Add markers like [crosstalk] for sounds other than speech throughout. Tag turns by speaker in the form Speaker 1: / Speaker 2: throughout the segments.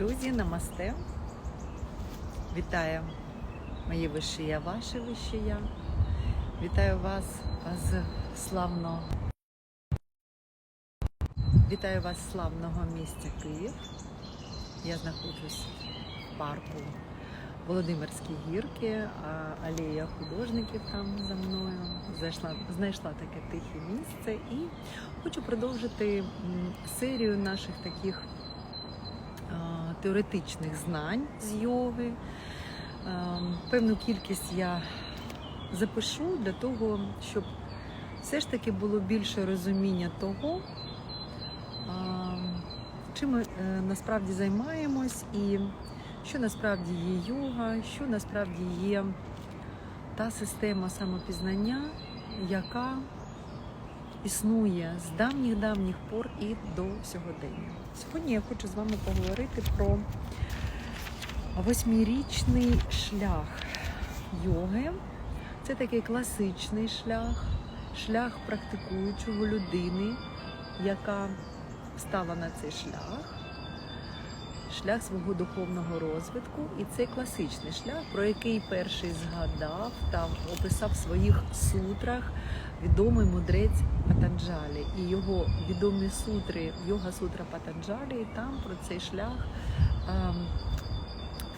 Speaker 1: Друзі, намасте. Вітаю мої вишия, ваші вишия. Вітаю вас з славного. Вітаю вас з славного місця Київ. Я знаходжусь в парку Володимирські гірки, алея художників там за мною. Зайшла, знайшла таке тихе місце і хочу продовжити серію наших таких теоретичних знань з йоги. Е, Певну кількість я запишу для того, щоб все ж таки було більше розуміння того, е, чим ми е, насправді займаємось і що насправді є йога, що насправді є та система самопізнання, яка існує з давніх-давніх пор і до сьогодення. Сьогодні я хочу з вами поговорити про восьмирічний шлях йоги. Це такий класичний шлях, шлях практикуючого людини, яка стала на цей шлях, шлях свого духовного розвитку. І це класичний шлях, про який перший згадав та описав в своїх сутрах відомий мудрець Патанджалі. І його відомі сутри, йога сутра Патанджалі, і там про цей шлях ем,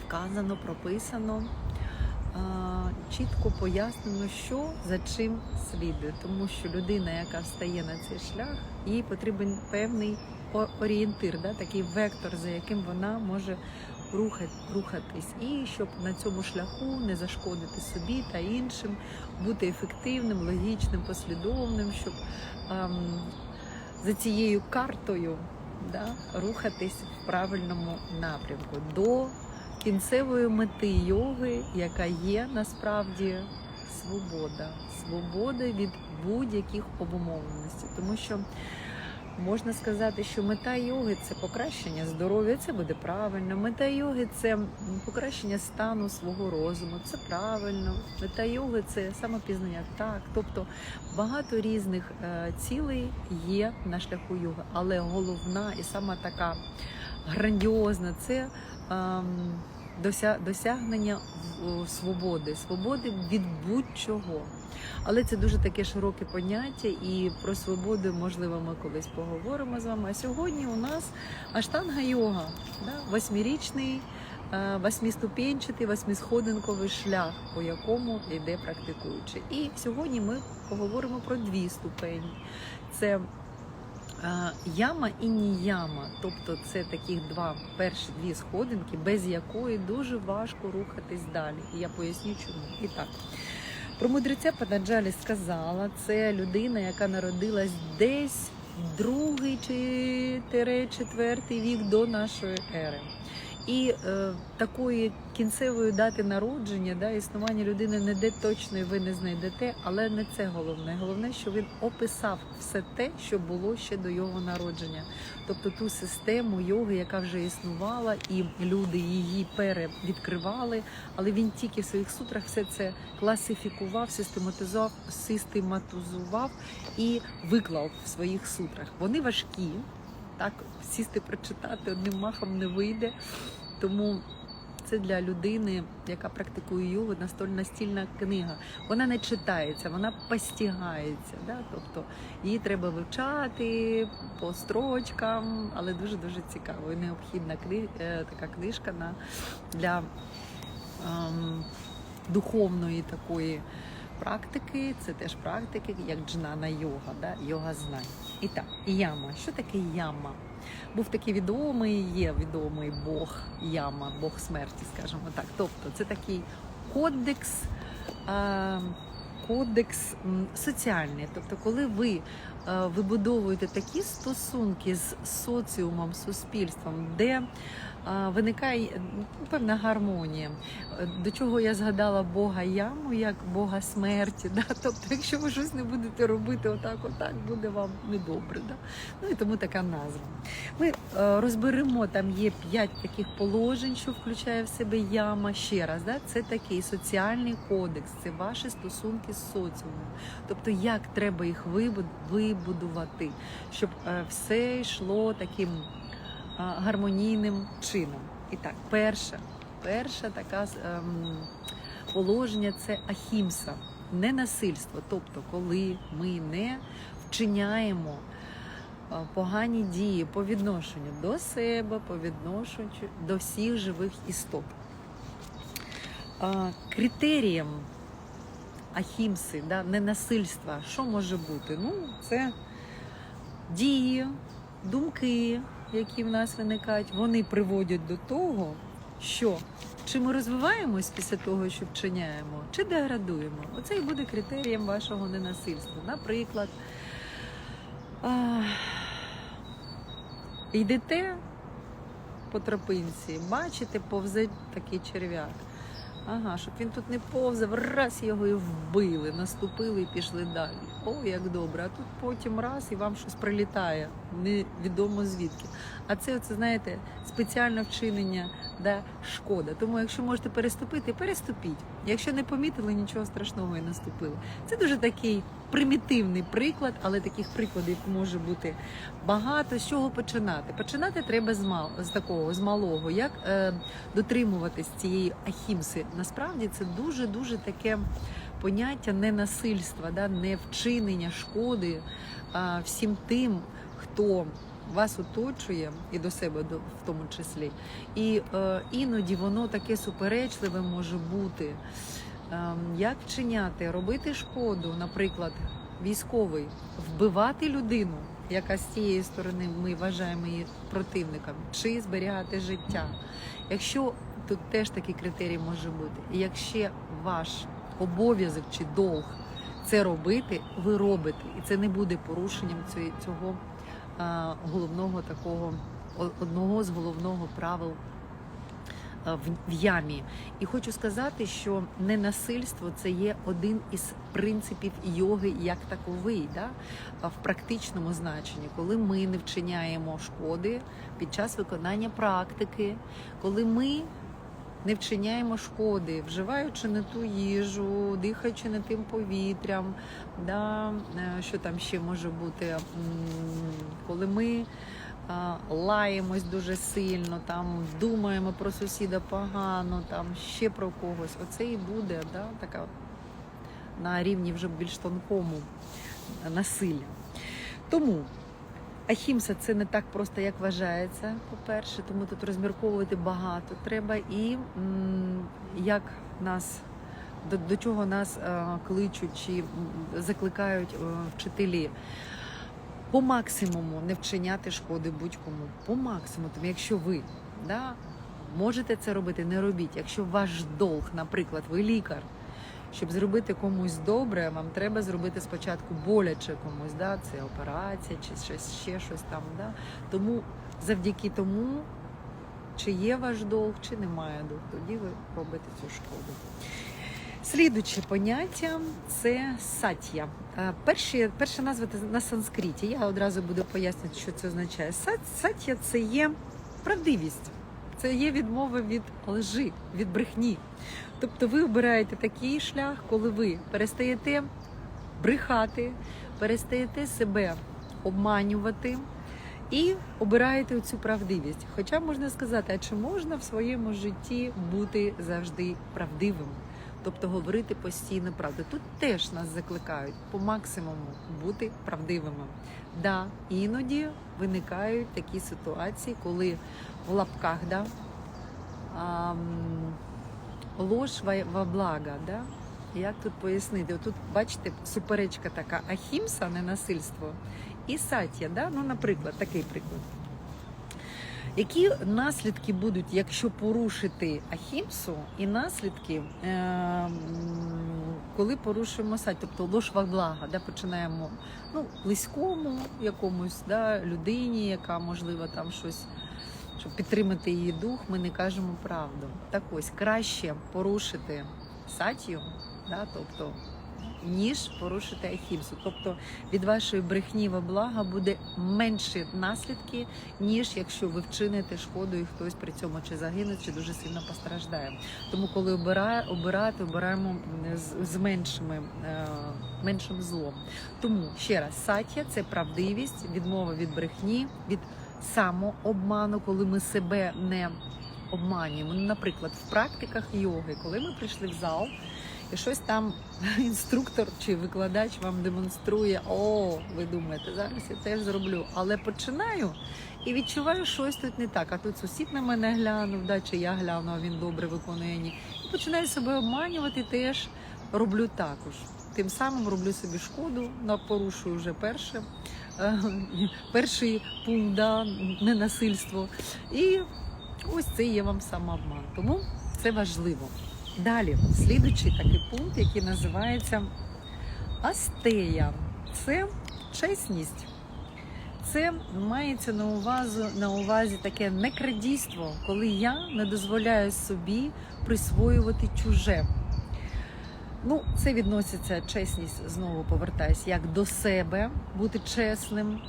Speaker 1: вказано, прописано. а, Чітко пояснено, що за чим слідує, тому що людина, яка встає на цей шлях, їй потрібен певний орієнтир, да, такий вектор, за яким вона може рухатись, і щоб на цьому шляху не зашкодити собі та іншим, бути ефективним, логічним, послідовним, щоб ем, за цією картою да, рухатись в правильному напрямку. До кінцевої мети йоги, яка є насправді свобода, свобода від будь-яких обумовленостей, тому що. Можна сказати, що мета йоги це покращення здоров'я, це буде правильно. Мета йоги це покращення стану свого розуму, це правильно. Мета йоги це самопізнання. Так, тобто багато різних е, цілей є на шляху йоги, але головна і сама така грандіозна це ем, досягнення в- свободи, свободи від будь-чого. Але це дуже таке широке поняття, і про свободу, можливо, ми колись поговоримо з вами. А сьогодні у нас аштанга йога, да? восьмирічний, е, восьмиступенчатий, восьмисходинковий шлях, по якому йде практикуючий. І сьогодні ми поговоримо про дві ступені. Це е, яма і ніяма, тобто це таких два перші дві сходинки, без якої дуже важко рухатись далі. І я поясню, чому. І так. Про мудреця Патанджалі сказала, це людина, яка народилась десь другий чи четвертий вік до нашої ери. І е, такої кінцевої дати народження, да, існування людини не де точно ви не знайдете, але не це головне. Головне, що він описав все те, що було ще до його народження, тобто ту систему йоги, яка вже існувала, і люди її перевідкривали. Але він тільки в своїх сутрах все це класифікував, систематизував, систематизував і виклав в своїх сутрах. Вони важкі, так сісти прочитати одним махом не вийде. Тому це для людини, яка практикує йогу, настільна книга. Вона не читається, вона постігається. Да? Тобто її треба вивчати по строчкам, але дуже дуже цікаво. І необхідна кни... е, така книжка на для ем, духовної такої практики. Це теж практики, як джнана йога, да? йога знань. І так, яма. Що таке яма? Був такий відомий, є відомий Бог яма, Бог смерті, скажімо так. Тобто це такий кодекс. е, Кодекс соціальний, тобто, коли ви вибудовуєте такі стосунки з соціумом, суспільством, де е, виникає ну, певна гармонія. Е, До чого я згадала Бога яму як Бога смерті. Да? Тобто, якщо ви щось не будете робити отак, отак, буде вам недобре. Да? Ну і тому така назва. Ми е, розберемо, там є п'ять таких положень, що включає в себе яма. Ще раз, да? це такий соціальний кодекс, це ваші стосунки з соціумом. Тобто, як треба їх вибуд- вибудувати, щоб е, все йшло таким е, гармонійним чином. І так, перше, перше така ем, положення це ахімса, ненасильство. Тобто, коли ми не вчиняємо е, погані дії по відношенню до себе, по відношенню до всіх живих істот. Критерієм ахімси, да, ненасильства, що може бути? Ну, це дії, думки, які в нас виникають, вони приводять до того, що чи ми розвиваємось після того, що вчиняємо, чи деградуємо. Оце і буде критерієм вашого ненасильства. Наприклад, йдете по тропинці, бачите, повзе такий черв'як. Ага, щоб він тут не повзав, раз його і вбили, наступили і пішли далі. О, як добре. А тут потім раз і вам щось прилітає, невідомо звідки. А це, оце, знаєте, спеціальне вчинення, да, шкода. Тому, якщо можете переступити, переступіть. Якщо не помітили, нічого страшного і наступили. Це дуже такий примітивний приклад, але таких прикладів може бути багато. З чого починати? Починати треба з мал з такого, з малого. Як е, дотримуватись цієї ахімси? Насправді це дуже дуже таке поняття ненасильства, да, не вчинення шкоди а, всім тим, хто вас оточує, і до себе в тому числі. І е, іноді воно таке суперечливе може бути. Ем, як вчиняти, робити шкоду, наприклад, військовий, вбивати людину, яка з цієї сторони ми вважаємо її противником, чи зберігати життя. Якщо тут теж такий критерій може бути, і якщо ваш обов'язок чи долг це робити, ви робите, і це не буде порушенням цього головного такого одного з головного правил в, ямі. І хочу сказати, що ненасильство це є один із принципів йоги як таковий, да? в практичному значенні, коли ми не вчиняємо шкоди під час виконання практики, коли ми не вчиняємо шкоди, вживаючи не ту їжу, дихаючи не тим повітрям, да, е, що там ще може бути, коли ми лаємось дуже сильно, там думаємо про сусіда погано, там ще про когось. Оце і буде да, така на рівні вже більш тонкому насилля. Тому Ахімса це не так просто, як вважається, по-перше, тому тут розмірковувати багато треба і як нас. До, до чого нас е, кличуть чи закликають е, вчителі по максимуму не вчиняти шкоди будь-кому. По максимуму. Тому якщо ви да, можете це робити, не робіть. Якщо ваш долг, наприклад, ви лікар, щоб зробити комусь добре, вам треба зробити спочатку боляче комусь, да? це операція чи щось ще щось там. Да? Тому завдяки тому, чи є ваш долг, чи немає долг, тоді ви робите цю шкоду. Слідуче поняття це сатья. Е, Перші, перша назва на санскриті. Я одразу буду пояснювати, що це означає. Сат- Сатья це є правдивість, це є відмова від лжи, від брехні. Тобто ви обираєте такий шлях, коли ви перестаєте брехати, перестаєте себе обманювати і обираєте цю правдивість. Хоча можна сказати, а чи можна в своєму житті бути завжди правдивим? Тобто говорити постійно правду. Тут теж нас закликають по максимуму бути правдивими. Да, іноді виникають такі ситуації, коли в лапках да, ам, ложь во, благо. Да? Як тут пояснити? Тут бачите, суперечка така ахімса, ненасильство, і сатія. Да? Ну, наприклад, такий приклад. Які наслідки будуть, якщо порушити ахімсу, і наслідки, е, коли порушуємо сать, тобто ложь во благо, да, починаємо ну, близькому якомусь да, людині, яка можливо там щось, щоб підтримати її дух, ми не кажемо правду. Так ось краще порушити сатію, да, тобто, ніж порушити ахімсу. Тобто від вашої брехні во благо буде менші наслідки, ніж якщо ви вчините шкоду і хтось при цьому чи загине, чи дуже сильно постраждає. Тому, коли обирає, обирати, обираємо з, з меншими, е, меншим злом. Тому ще раз, сатія це правдивість, відмова від брехні, від самообману, коли ми себе не обманюємо. Ну, наприклад, в практиках йоги, коли ми прийшли в зал, і щось там [laughs] інструктор чи викладач вам демонструє, о, ви думаєте, зараз я теж зроблю. Але починаю і відчуваю, що щось тут не так. А тут сусід на мене глянув, да, чи я гляну, а він добре виконує. Ні. І починаю себе обманювати, теж роблю також. Тим самим роблю собі шкоду, порушую вже перше, перший пункт да, ненасильство. І ось це є вам самообман. Тому це важливо. Далі, слідуючий такий пункт, який називається астея. Це чесність. Це мається на увазі, на увазі таке некрадійство, коли я не дозволяю собі присвоювати чуже. Ну, це відноситься чесність, знову повертаюсь, як до себе бути чесним,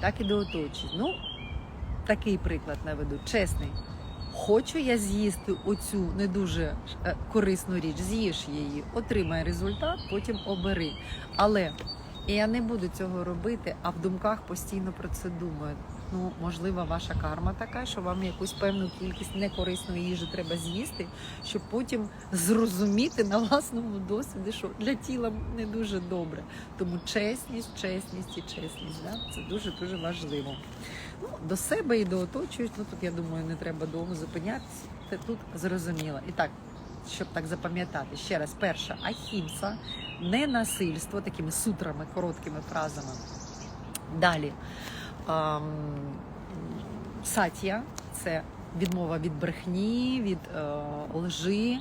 Speaker 1: так і до оточень. Ну, такий приклад наведу, чесний. Хочу я з'їсти оцю не дуже е, корисну річ, з'їж її, отримай результат, потім обери. Але я не буду цього робити, а в думках постійно про це думаю. Ну, можливо, ваша карма така, що вам якусь певну кількість некорисної їжі треба з'їсти, щоб потім зрозуміти на власному досвіді, що для тіла не дуже добре. Тому чесність, чесність і чесність. Да? Це дуже дуже важливо. Ну, до себе і до оточуючих, ну тут я думаю, не треба довго зупинятися. Це тут зрозуміло. І так, щоб так запам'ятати, ще раз, перша ахімса, ненасильство, такими сутрами, короткими фразами. Далі. Сатія це відмова від брехні, від е, лжи.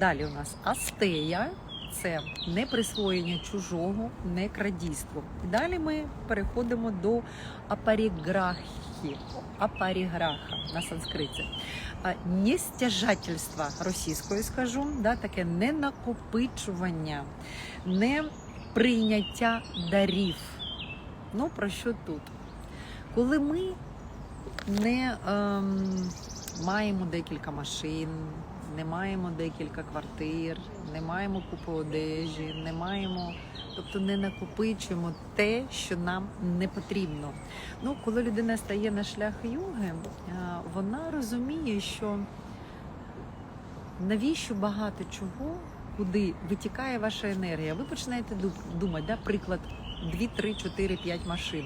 Speaker 1: Далі у нас астея це не присвоєння чужого, не крадійство. Далі ми переходимо до апаріграхи, апаріграха на санскриті. Нестяжательство російською скажу, да, таке ненакопичування, не прийняття дарів. Ну про що тут? Коли ми не ем, маємо декілька машин, не маємо декілька квартир, не маємо купу одежі, не маємо, тобто не накопичуємо те, що нам не потрібно. Ну, коли людина стає на шлях йоги, е, вона розуміє, що навіщо багато чого, куди витікає ваша енергія. Ви починаєте думати, да, приклад 2, 3, 4, 5 машин.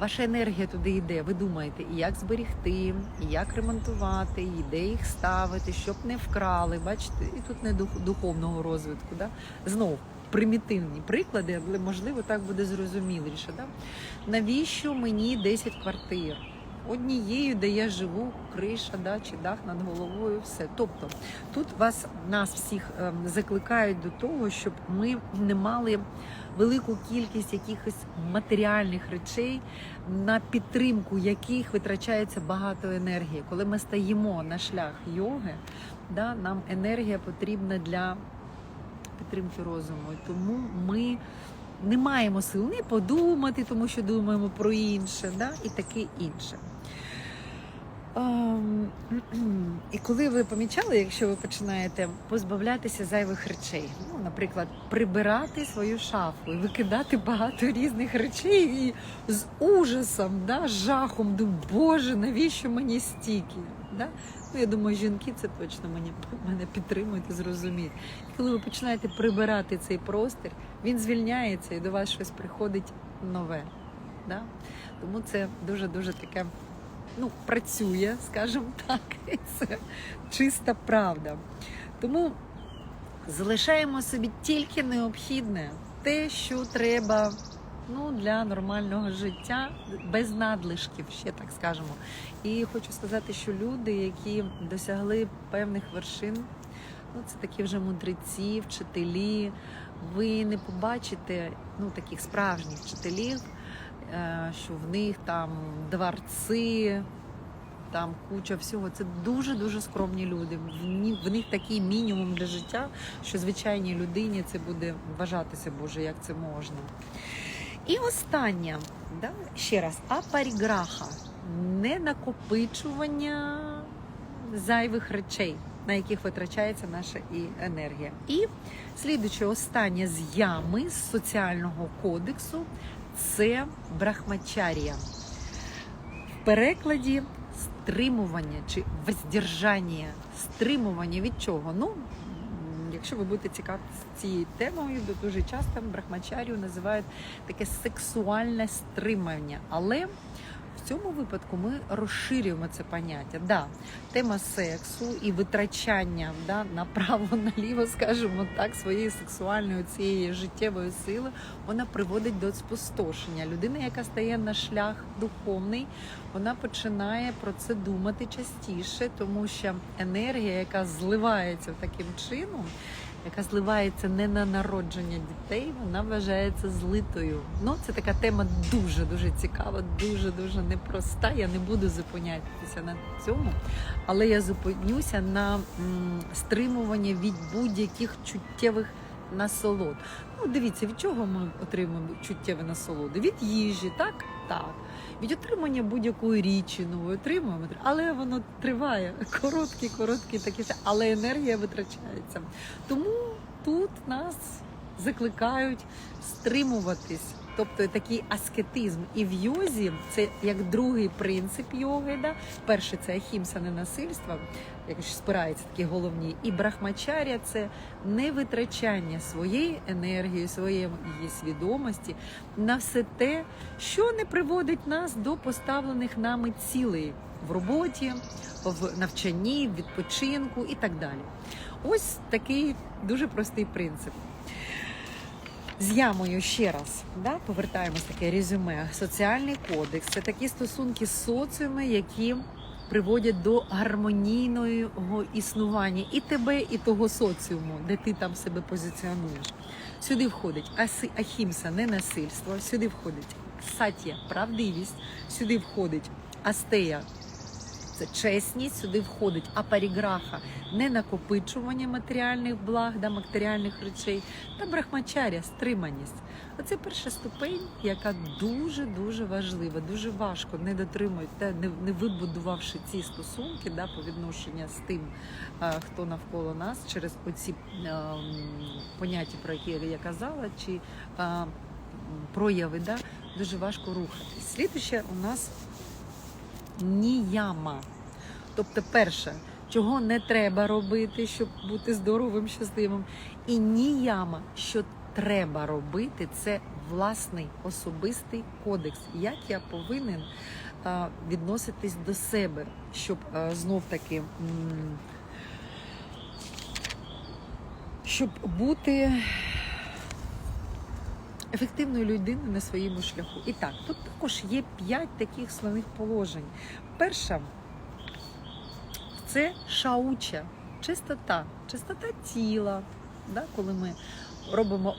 Speaker 1: Ваша енергія туди йде. Ви думаєте, і як зберігти, і як ремонтувати, і де їх ставити, щоб не вкрали. Бачите, і тут не дух- духовного розвитку. Да? Знову примітивні приклади, але можливо так буде зрозуміліше. Да? Навіщо мені 10 квартир? Однією, де я живу, криша, да, чи дах над головою, все. Тобто тут вас нас всіх ем, закликають до того, щоб ми не мали велику кількість якихось матеріальних речей, на підтримку яких витрачається багато енергії. Коли ми стаємо на шлях йоги, да, нам енергія потрібна для підтримки розуму. Тому ми не маємо сил не подумати, тому що думаємо про інше, да, і таке інше. Ем, [clears throat] І коли ви помічали, якщо ви починаєте позбавлятися зайвих речей, ну, наприклад, прибирати свою шафу і викидати багато різних речей, і з ужасом, да, жахом, думаю, Боже, навіщо мені стільки? Да? Ну, я думаю, жінки це точно мені, мене підтримують і зрозуміють. І коли ви починаєте прибирати цей простір, він звільняється і до вас щось приходить нове. Да? Тому це дуже-дуже таке ну, працює, скажімо так, і це чиста правда. Тому залишаємо собі тільки необхідне, те, що треба ну, для нормального життя, без надлишків, ще так скажемо. І хочу сказати, що люди, які досягли певних вершин, ну, це такі вже мудреці, вчителі, ви не побачите ну, таких справжніх вчителів, що в них там дворці, там куча всього. Це дуже дуже скромні люди. В них такий мінімум для життя, що звичайній людині це буде вважатися, Боже, як це можна. І останнє, да? ще раз, апаріграха не накопичування зайвих речей, на яких витрачається наша і енергія. І слідуюче, останнє з ями з соціального кодексу це брахмачарія. В перекладі стримування чи воздержання. Стримування від чого? Ну, якщо ви будете цікавитися цією темою, то дуже часто брахмачарію називають таке сексуальне стримання. Але в цьому випадку ми розширюємо це поняття. Да, тема сексу і витрачання да, направо наліво, скажімо так, своєї сексуальної цієї життєвої сили, вона приводить до спустошення. Людина, яка стає на шлях духовний, вона починає про це думати частіше, тому що енергія, яка зливається таким чином, яка зливається не на народження дітей, вона вважається злитою. Ну, це така тема дуже дуже цікава, дуже дуже непроста. Я не буду зупинятися на цьому, але я зупинюся на стримування від будь-яких чуттєвих насолод. Ну, дивіться, від чого ми отримуємо чуттєві насолоди? Від їжі, так? Так. Від отримання будь-якої річі нової отримуємо, але воно триває короткі, короткі такі, але енергія витрачається. Тому тут нас закликають стримуватись. Тобто такий аскетизм. І в йозі це як другий принцип йоги. Да? Перший це ахімса ненасильство, як спирається такі головні. І брахмачаря це невитрачання своєї енергії, своєї свідомості на все те, що не приводить нас до поставлених нами цілей в роботі, в навчанні, в відпочинку і так далі. Ось такий дуже простий принцип. З ямою ще раз да, повертаємось таке резюме. Соціальний кодекс це такі стосунки з соціуми, які приводять до гармонійного існування і тебе, і того соціуму, де ти там себе позиціонуєш. Сюди входить аси- ахімса, ненасильство, сюди входить сатія, правдивість, сюди входить астея. Це чесність, сюди входить апаріграха, не накопичування матеріальних благ, да, матеріальних речей, та брахмачаря, стриманість. Оце перша ступень, яка дуже дуже важлива, дуже важко не дотримують, не, не вибудувавши ці стосунки да, по відношенню з тим, хто навколо нас, через оці а, поняття, про які я казала, чи а, прояви, да, дуже важко рухатись. Слідуще у нас ніяма. Тобто, перше, чого не треба робити, щоб бути здоровим, щасливим, і ніяма, що треба робити, це власний особистий кодекс. Як я повинен відноситись до себе, щоб знов таки. Щоб бути ефективною людиною на своєму шляху. І так, тут також є п'ять таких основних положень. Перша це шауча, чистота, чистота тіла, да, коли ми робимо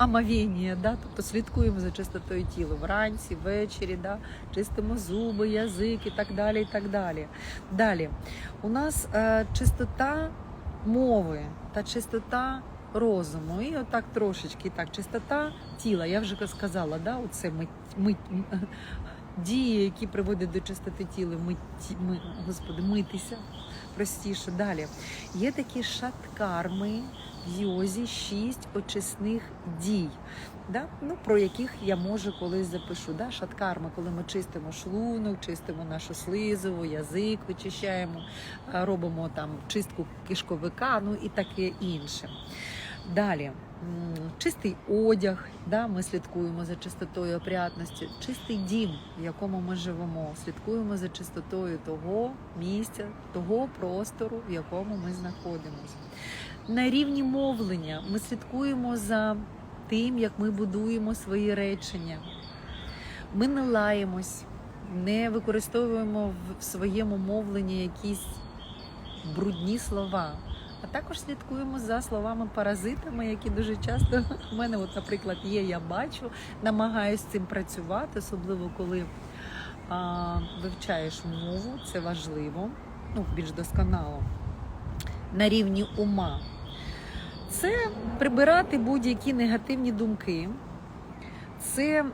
Speaker 1: омовіння, да, тобто слідкуємо за чистотою тіла вранці, ввечері, да, чистимо зуби, язик і так далі. І так далі. Далі у нас е, чистота мови та чистота розуму. І отак трошечки так, чистота тіла. Я вже сказала, да, оце мить, мить, дії, які приводять до чистоти тіла, мить, ми, господи, митися простіше. Далі є такі шаткарми йозі, шість очисних дій. Да? Ну, про яких я може колись запишу. Да? Шаткарма, коли ми чистимо шлунок, чистимо нашу слизову, язик вичищаємо, робимо там чистку кишковика, ну і таке інше. Далі чистий одяг, да, ми слідкуємо за чистотою опрятності, чистий дім, в якому ми живемо, слідкуємо за чистотою того місця, того простору, в якому ми знаходимося. На рівні мовлення ми слідкуємо за тим, як ми будуємо свої речення. Ми не лаємось, не використовуємо в- своєму мовленні якісь брудні слова. А також слідкуємо за словами паразитами, які дуже часто в мене, от, наприклад, є, я бачу, намагаюсь з цим працювати, особливо коли а, вивчаєш мову, це важливо, ну, більш досконало, на рівні ума. Це прибирати будь-які негативні думки. Це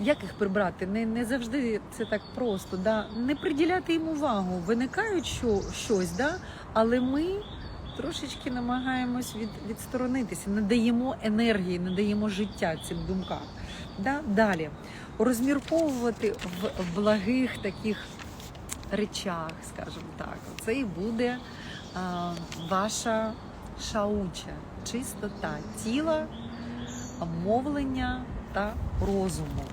Speaker 1: як їх прибрати? Не, не завжди це так просто. Да? Не приділяти їм увагу. Виникають що, щось, да? але ми трошечки намагаємось від, відсторонитися, не даємо енергії, не даємо життя цим думкам. Да? Далі. розмірковувати в благих таких речах, скажімо так. Це і буде ваша шауча, чистота тіла, мовлення та розуму.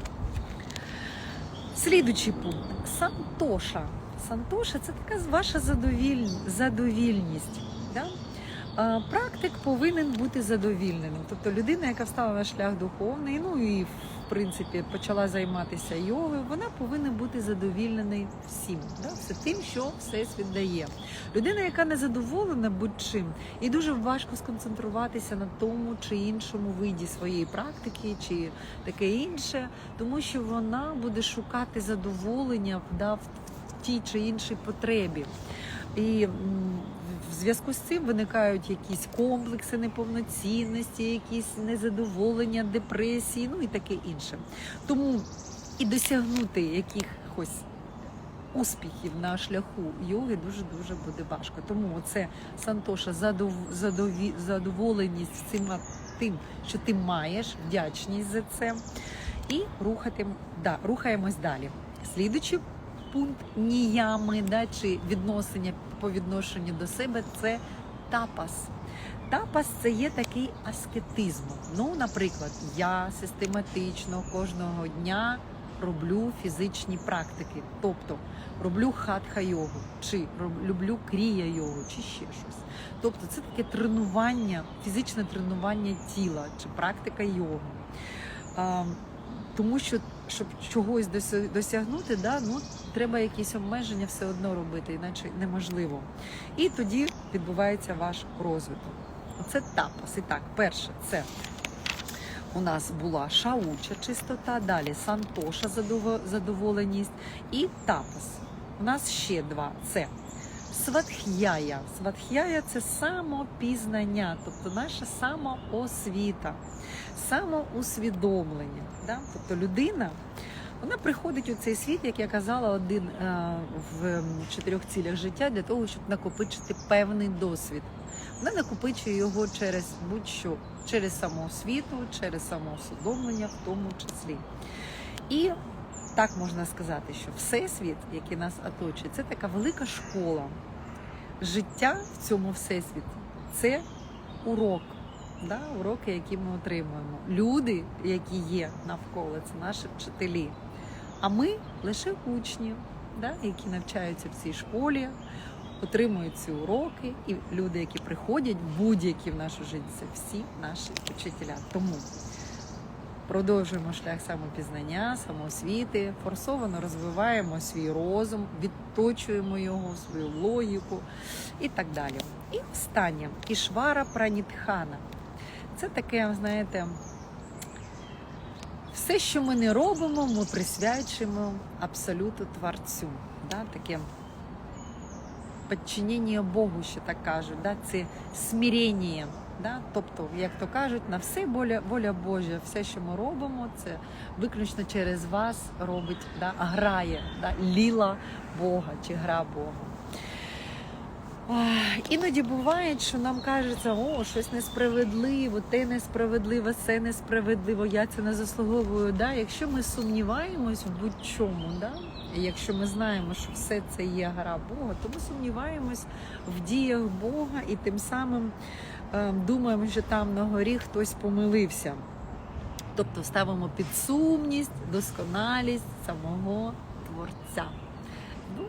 Speaker 1: Слідуючий пункт Сантоша. Сантоша це така ваша задовіль... задовільність. Да? Практик повинен бути задовільненим. Тобто людина, яка встала на шлях духовний, ну і принципі почала займатися йогою, вона повинна бути задовільненою всім, да? все тим, що всесвіт дає. Людина, яка не задоволена будь-чим, і дуже важко сконцентруватися на тому чи іншому виді своєї практики, чи таке інше, тому що вона буде шукати задоволення да, в тій чи іншій потребі. І в зв'язку з цим виникають якісь комплекси неповноцінності, якісь незадоволення, депресії, ну і таке інше. Тому і досягнути якихось успіхів на шляху йоги дуже дуже буде важко. Тому це Сантоша задов, задові, задоволеність цим тим, що ти маєш, вдячність за це, і рухати, да, рухаємось далі. Слідуючий пункт ніями, да, чи відношення по відношенню до себе це тапас. Тапас це є такий аскетизм. Ну, наприклад, я систематично кожного дня роблю фізичні практики, тобто роблю хатха йогу, чи люблю крія йогу, чи ще щось. Тобто це таке тренування, фізичне тренування тіла чи практика йоги. Тому що щоб чогось досягнути, да, ну, треба якісь обмеження все одно робити, іначе неможливо. І тоді відбувається ваш розвиток. Оце тапас. І так, перше, це у нас була шауча чистота, далі сантоша задоволеність і тапас. У нас ще два. Це сватх'яя. Сватх'яя це самопізнання, тобто наша самоосвіта, самоусвідомлення. Да? Тобто людина. Вона приходить у цей світ, як я казала, один е, в чотирьох цілях життя для того, щоб накопичити певний досвід. Вона накопичує його через будь-що, через самоосвіту, через самоусвідомлення в тому числі. І так можна сказати, що всесвіт, який нас оточує, це така велика школа. Життя в цьому всесвіті це урок, да? уроки, які ми отримуємо. Люди, які є навколо, це наші вчителі. А ми лише учні, да? які навчаються в цій школі, отримують ці уроки, і люди, які приходять будь-які в нашу життя, це всі наші вчителя. Тому продовжуємо шлях самопізнання, самоосвіти, форсовано розвиваємо свій розум, відточуємо його, свою логіку і так далі. І останнє ішвара пранітхана. Це таке, знаєте, все, що ми не робимо, ми присвячуємо абсолюту Творцю. Да? Таке підчинення Богу, ще так кажуть, да? це смирення. Да? Тобто, як то кажуть, на все воля, воля Божа, все, що ми робимо, це виключно через вас робить, да? грає, да? ліла Бога чи гра Бога. Іноді буває, що нам кажеться, о, щось несправедливо, те несправедливо, це несправедливо, я це не заслуговую. Да? Якщо ми сумніваємось в будь-чому, да? якщо ми знаємо, що все це є гра Бога, то ми сумніваємось в діях Бога і тим самим думаємо, що там на горі хтось помилився. Тобто ставимо під сумність, досконалість самого Творця. Ну,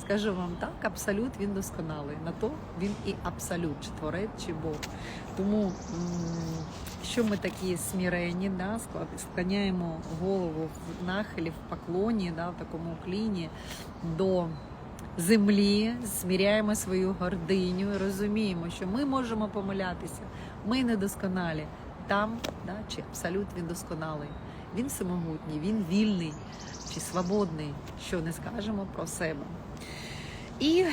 Speaker 1: скажу вам так, абсолют він досконалий. На то він і абсолют, чи творець, чи Бог. Тому, що ми такі смірені, да, склоняємо голову в нахилі, в поклоні, да, в такому укліні до землі, сміряємо свою гординю і розуміємо, що ми можемо помилятися, ми недосконалі. Там, да, чи абсолют він досконалий. Він всемогутній, він вільний чи свободний, що не скажемо про себе. І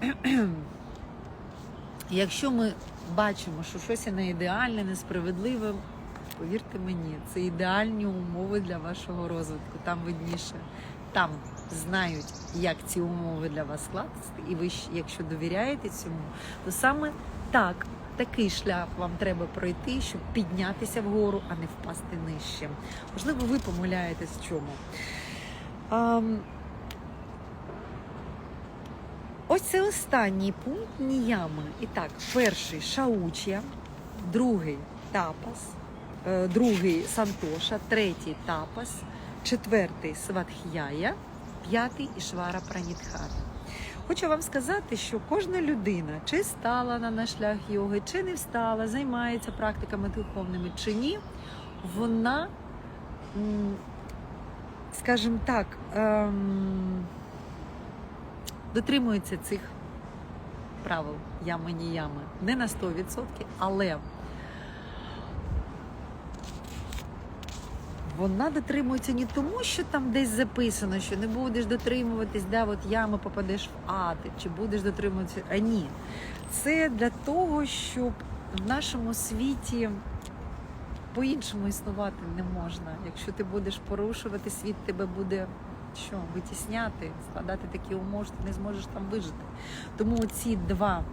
Speaker 1: [clears throat] якщо ми бачимо, що щось не ідеальне, несправедливе, повірте мені, це ідеальні умови для вашого розвитку. Там видніше. Там знають, як ці умови для вас скласти, і ви, якщо довіряєте цьому, то саме так такий шлях вам треба пройти, щоб піднятися вгору, а не впасти нижче. Можливо, ви помиляєтесь в чому. Ам, Ось це останній пункт ніями. І так, перший шаучя, другий тапас, е, другий сантоша, третій тапас, четвертий сватх'яя, п'ятий ішвара пранітхара. Хочу вам сказати, що кожна людина, чи стала на наш шлях йоги, чи не встала, займається практиками духовними чи ні, вона, скажімо так, ем, дотримується цих правил ями ні ями. Не на 100%, але вона дотримується не тому, що там десь записано, що не будеш дотримуватись, да, от ями попадеш в ад, чи будеш дотримуватися. А ні. Це для того, щоб в нашому світі по-іншому існувати не можна. Якщо ти будеш порушувати, світ тебе буде що, витісняти, складати такі умови, що ти не зможеш там вижити. Тому ці два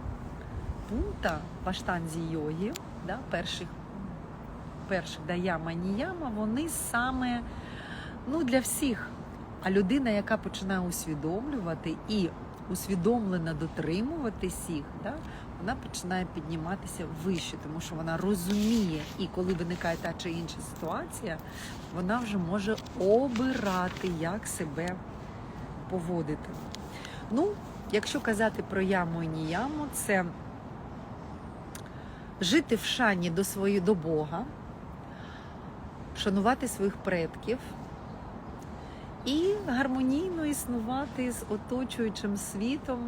Speaker 1: пункти в аштанзі йоги, да, перших, перших да, яма, ніяма, вони саме ну, для всіх. А людина, яка починає усвідомлювати і усвідомлено дотримуватись їх, да, вона починає підніматися вище, тому що вона розуміє, і коли виникає та чи інша ситуація, вона вже може обирати, як себе поводити. Ну, якщо казати про яму і ніяму, це жити в шані до своєї до Бога, шанувати своїх предків і гармонійно існувати з оточуючим світом.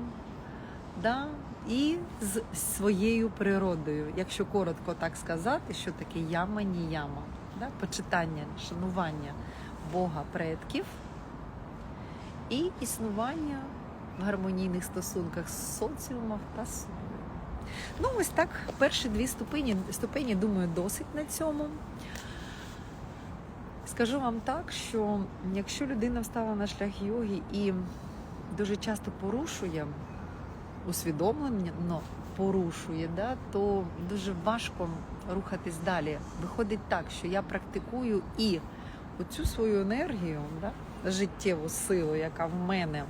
Speaker 1: Да? І з своєю природою, якщо коротко так сказати, що таке яма ні яма, да? почитання, шанування Бога предків і існування в гармонійних стосунках з соціумом та собою. Ну, ось так, перші дві ступені, ступені, думаю, досить на цьому. Скажу вам так, що якщо людина встала на шлях йоги і дуже часто порушує усвідомлено порушує, да, то дуже важко рухатись далі. Виходить так, що я практикую і оцю свою енергію, да, життєву силу, яка в мене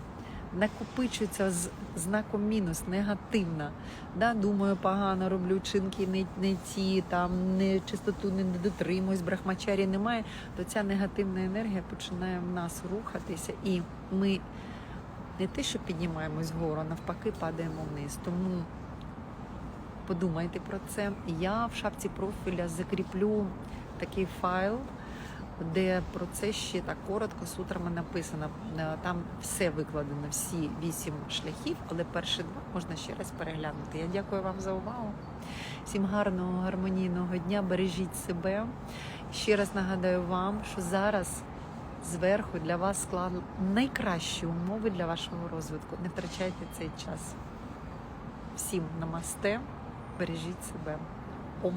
Speaker 1: накопичується з знаком мінус, негативна. Да, думаю, погано роблю чинки не, не ті, там не чистоту не дотримуюсь, брахмачарі немає, то ця негативна енергія починає в нас рухатися, і ми не те, що піднімаємось вгору, навпаки, падаємо вниз. Тому подумайте про це. Я в шапці профіля закріплю такий файл, де про це ще так коротко сутрами написано. Е, Там все викладено, всі вісім шляхів, але перші два можна ще раз переглянути. Я дякую вам за увагу. Всім гарного, гармонійного дня, бережіть себе. Ще раз нагадаю вам, що зараз зверху для вас склали найкращі умови для вашого розвитку. Не втрачайте цей час. Всім намасте, бережіть себе. Ом.